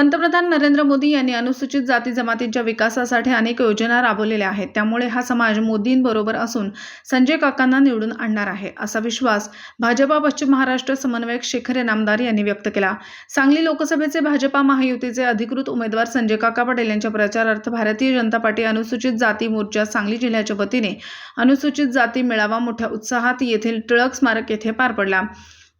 पंतप्रधान नरेंद्र मोदी यांनी अनुसूचित जाती जमातींच्या विकासासाठी अनेक योजना राबवलेल्या आहेत. त्यामुळे हा समाज मोदींबरोबर असून संजय काकांना निवडून आणणार आहे असा विश्वास भाजपा पश्चिम महाराष्ट्र समन्वयक शेखर इनामदार यांनी व्यक्त केला. सांगली लोकसभेचे भाजपा महायुतीचे अधिकृत उमेदवार संजय काका पटेल यांच्या प्रचारार्थ भारतीय जनता पार्टी अनुसूचित जाती मोर्चा सांगली जिल्ह्याच्या वतीने अनुसूचित जाती मेळावा मोठ्या उत्साहात येथील टिळक स्मारक येथे पार पडला.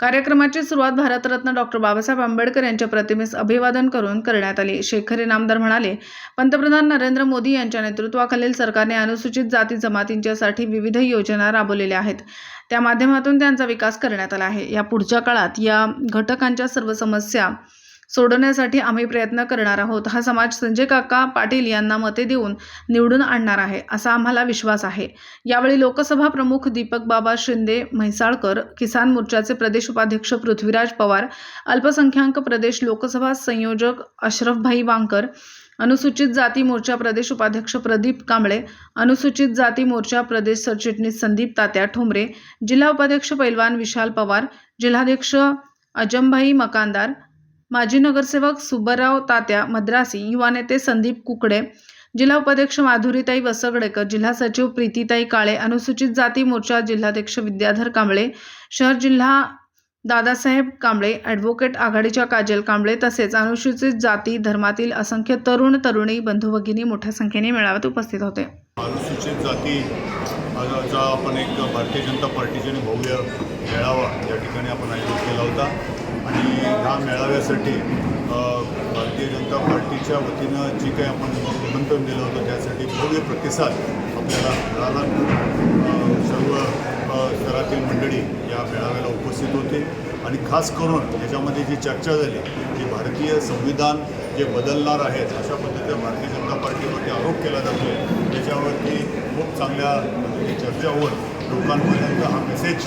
कार्यक्रमाची सुरुवात भारतरत्न डॉक्टर बाबासाहेब आंबेडकर यांच्या प्रतिमेस अभिवादन करून करण्यात आली. शेखर इनामदार म्हणाले पंतप्रधान नरेंद्र मोदी यांच्या नेतृत्वाखालील सरकारने अनुसूचित जाती जमातींच्यासाठी विविध योजना राबवलेल्या आहेत. त्या माध्यमातून त्यांचा विकास करण्यात आला आहे. या पुढच्या काळात या घटकांच्या सर्व समस्या सोडवण्यासाठी आम्ही प्रयत्न करणार आहोत. हा समाज संजय काका पाटील यांना मते देऊन निवडून आणणार आहे असा आम्हाला विश्वास आहे. यावेळी लोकसभा प्रमुख दीपक बाबा शिंदे म्हैसाळकर किसान मोर्चाचे प्रदेश उपाध्यक्ष पृथ्वीराज पवार अल्पसंख्याक प्रदेश लोकसभा संयोजक अशरफभाई वांकर अनुसूचित जाती मोर्चा प्रदेश उपाध्यक्ष प्रदीप कांबळे अनुसूचित जाती मोर्चा प्रदेश सरचिटणीस संदीप तात्या ठोंबरे जिल्हा उपाध्यक्ष पैलवान विशाल पवार जिल्हाध्यक्ष अजमभाई मकानदार माजी नगरसेवक सुबराव तात्या मद्रासी युवा नेते संदीप कुकडे जिल्हा उपाध्यक्ष माधुरीताई वसगडेकर जिल्हा सचिव प्रीतीताई काळे अनुसूचित जाती मोर्चा जिल्हाध्यक्ष विद्याधर कांबळे शहर जिल्हा दादासाहेब कांबळे ॲडव्होकेट आघाडीच्या काजल कांबळे तसेच अनुसूचित जाती धर्मातील असंख्य तरुण तरुणी बंधू भगिनी मोठ्या संख्येने मेळाव्यात उपस्थित होते. अनुसूचित जाती आपण एक भारतीय जनता पार्टीचे भव्य मेळावा या ठिकाणी आपण आयोजित केला होता. आणि ह्या मेळाव्यासाठी भारतीय जनता पार्टीच्या वतीनं जी काही आपण निमंत्रण दिलं होतं त्यासाठी भव्य प्रतिसाद आपल्याला मिळाला. सर्व स्तरातील मंडळी या मेळाव्याला उपस्थित होते. आणि खास करून याच्यामध्ये जी चर्चा झाली की भारतीय संविधान जे बदलणार आहेत अशा पद्धतीने भारतीय जनता पार्टीवरती आरोप केला जातो त्याच्यावरती खूप चांगल्या पद्धतीने चर्चा होऊन लोकांपर्यंत हा मेसेज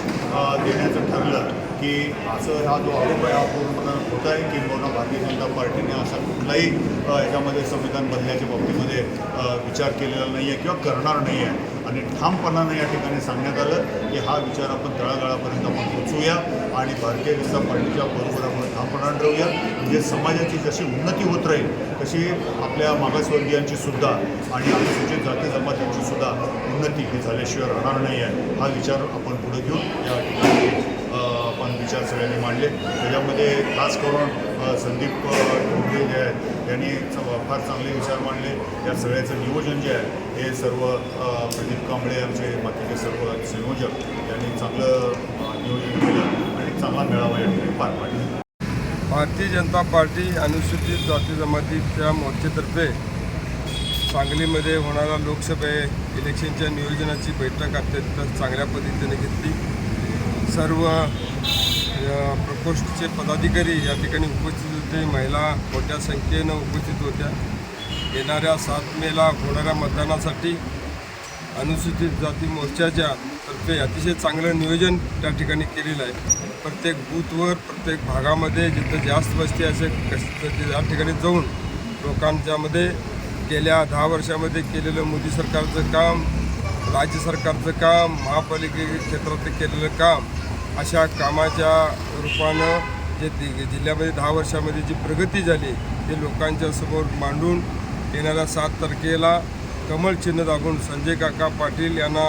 देण्याचं ठरलं की असं हा जो आरोप आहे हा पूर्णपणे होत आहे किंवा भारतीय जनता पार्टीने असा कुठलाही याच्यामध्ये संविधान बदलण्याच्या बाबतीमध्ये विचार केलेला नाही आहे किंवा करणार नाही आहे आणि ठामपणानं या ठिकाणी सांगण्यात आलं की हा विचार आपण तळागाळापर्यंत आपण पोचवूया आणि भारतीय जनता पार्टीच्या बरोबर आपण ठामपणानं राहूया म्हणजे समाजाची जशी उन्नती होत राहील तशी आपल्या मागासवर्गीयांची सुद्धा आणि अनुसूचित जाती जमातींची सुद्धा उन्नती ही झाल्याशिवाय राहणार नाही आहे. हा विचार आपण पुढे घेऊन या ठिकाणी आपण विचार सगळ्यांनी मांडले. त्याच्यामध्ये खास करून संदीप टोंगे जे आहेत यांनी च- फार चांगले विचार मांडले. या सगळ्याचं नियोजन जे आहे हे सर्व प्रदीप कांबळे आमचे बाकीचे सर्व संयोजक यांनी चांगलं नियोजन केलं आणि चांगला मेळावा या ठिकाणी पार पाडला. भारतीय जनता पार्टी अनुसूचित जाती जमातीच्या मोर्चेतर्फे सांगलीमध्ये होणाऱ्या लोकसभे इलेक्शनच्या नियोजनाची बैठक अत्यंत चांगल्या पद्धतीने घेतली. सर्व प्रकोष्ठचे पदाधिकारी या ठिकाणी उपस्थित होते. महिला मोठ्या संख्येनं उपस्थित होत्या. येणाऱ्या सात मेला होणाऱ्या मतदानासाठी अनुसूचित जाती मोर्चाच्या तर्फे अतिशय चांगलं नियोजन त्या ठिकाणी केलेलं आहे. प्रत्येक बूथवर प्रत्येक भागामध्ये जिथं जास्त वस्ती असे कस त्या ठिकाणी जाऊन लोकांच्यामध्ये गेल्या दहा वर्षामध्ये केलेलं मोदी सरकारचं काम राज्य सरकारचं काम महापालिके क्षेत्रात केलेलं काम अशा कामाच्या रूपानं जे दि- जिल्ह्यामध्ये दहा वर्षामध्ये जी प्रगती झाली ते लोकांच्या समोर मांडून येणाऱ्या सात तारखेला कमल चिन्ह दाबून संजय काका पाटील यांना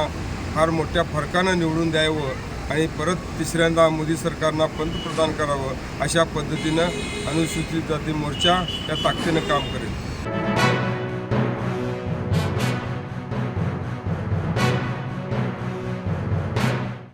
फार मोठ्या फरकानं निवडून द्यावं आणि परत तिसऱ्यांदा मोदी सरकारना पंतप्रधान करावं अशा पद्धतीनं अनुसूचित जाती मोर्चा या ताकदीनं काम करेल.